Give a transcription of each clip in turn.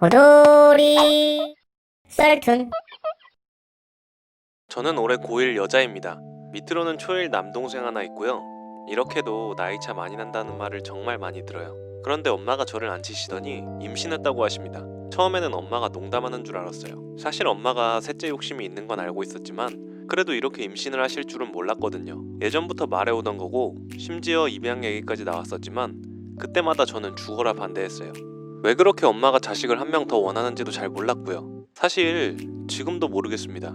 호돌이 썰툰 저는 올해 고1 여자입니다. 밑으로는 초1 남동생 하나 있고요. 이렇게도 나이차 많이 난다는 말을 정말 많이 들어요. 그런데 엄마가 저를 안 치시더니 임신했다고 하십니다. 처음에는 엄마가 농담하는 줄 알았어요. 사실 엄마가 셋째 욕심이 있는 건 알고 있었지만 그래도 이렇게 임신을 하실 줄은 몰랐거든요. 예전부터 말해오던 거고 심지어 입양 얘기까지 나왔었지만 그때마다 저는 죽어라 반대했어요. 왜 그렇게 엄마가 자식을 한 명 더 원하는지도 잘 몰랐고요. 사실 지금도 모르겠습니다.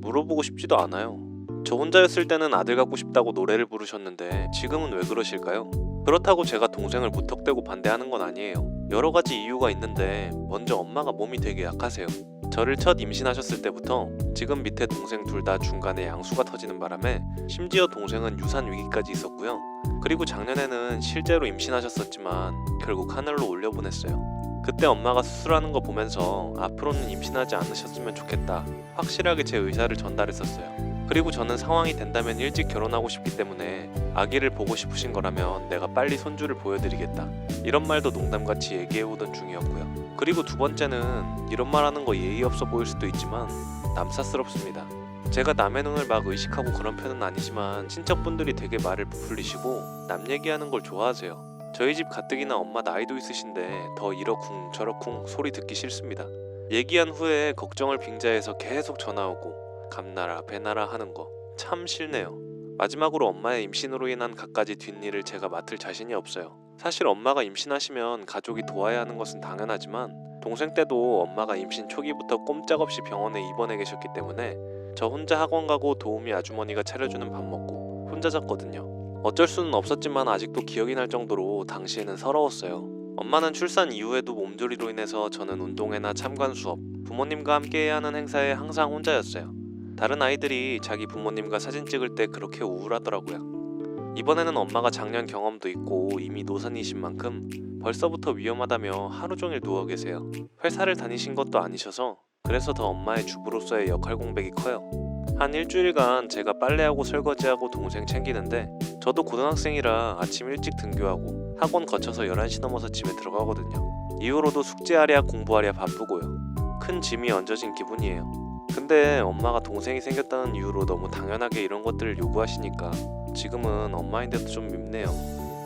물어보고 싶지도 않아요. 저 혼자였을 때는 아들 갖고 싶다고 노래를 부르셨는데 지금은 왜 그러실까요? 그렇다고 제가 동생을 무턱대고 반대하는 건 아니에요. 여러 가지 이유가 있는데 먼저 엄마가 몸이 되게 약하세요. 저를 첫 임신하셨을 때부터 지금 밑에 동생 둘 다 중간에 양수가 터지는 바람에 심지어 동생은 유산 위기까지 있었고요. 그리고 작년에는 실제로 임신하셨었지만 결국 하늘로 올려보냈어요. 그때 엄마가 수술하는 거 보면서 앞으로는 임신하지 않으셨으면 좋겠다. 확실하게 제 의사를 전달했었어요. 그리고 저는 상황이 된다면 일찍 결혼하고 싶기 때문에 아기를 보고 싶으신 거라면 내가 빨리 손주를 보여드리겠다. 이런 말도 농담같이 얘기해오던 중이었고요. 그리고 두 번째는 이런 말 하는 거 예의 없어 보일 수도 있지만 남사스럽습니다. 제가 남의 눈을 막 의식하고 그런 편은 아니지만 친척분들이 되게 말을 부풀리시고 남 얘기하는 걸 좋아하세요. 저희 집 가뜩이나 엄마 나이도 있으신데 더 이러쿵 저러쿵 소리 듣기 싫습니다. 얘기한 후에 걱정을 빙자해서 계속 전화 오고 감나라 배나라 하는 거 참 싫네요. 마지막으로 엄마의 임신으로 인한 갖가지 뒷일을 제가 맡을 자신이 없어요. 사실 엄마가 임신하시면 가족이 도와야 하는 것은 당연하지만 동생 때도 엄마가 임신 초기부터 꼼짝없이 병원에 입원해 계셨기 때문에 저 혼자 학원 가고 도우미 아주머니가 차려주는 밥 먹고 혼자 잤거든요. 어쩔 수는 없었지만 아직도 기억이 날 정도로 당시에는 서러웠어요. 엄마는 출산 이후에도 몸조리로 인해서 저는 운동회나 참관 수업, 부모님과 함께 해야 하는 행사에 항상 혼자였어요. 다른 아이들이 자기 부모님과 사진 찍을 때 그렇게 우울하더라고요. 이번에는 엄마가 작년 경험도 있고 이미 노산이신 만큼 벌써부터 위험하다며 하루 종일 누워 계세요. 회사를 다니신 것도 아니셔서 그래서 더 엄마의 주부로서의 역할 공백이 커요. 한 일주일간 제가 빨래하고 설거지하고 동생 챙기는데 저도 고등학생이라 아침 일찍 등교하고 학원 거쳐서 11시 넘어서 집에 들어가거든요. 이후로도 숙제하랴 공부하랴 바쁘고요. 큰 짐이 얹어진 기분이에요. 근데 엄마가 동생이 생겼다는 이유로 너무 당연하게 이런 것들을 요구하시니까 지금은 엄마인데도 좀 밉네요.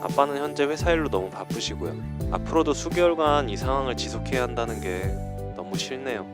아빠는 현재 회사 일로 너무 바쁘시고요. 앞으로도 수개월간 이 상황을 지속해야 한다는 게 너무 싫네요.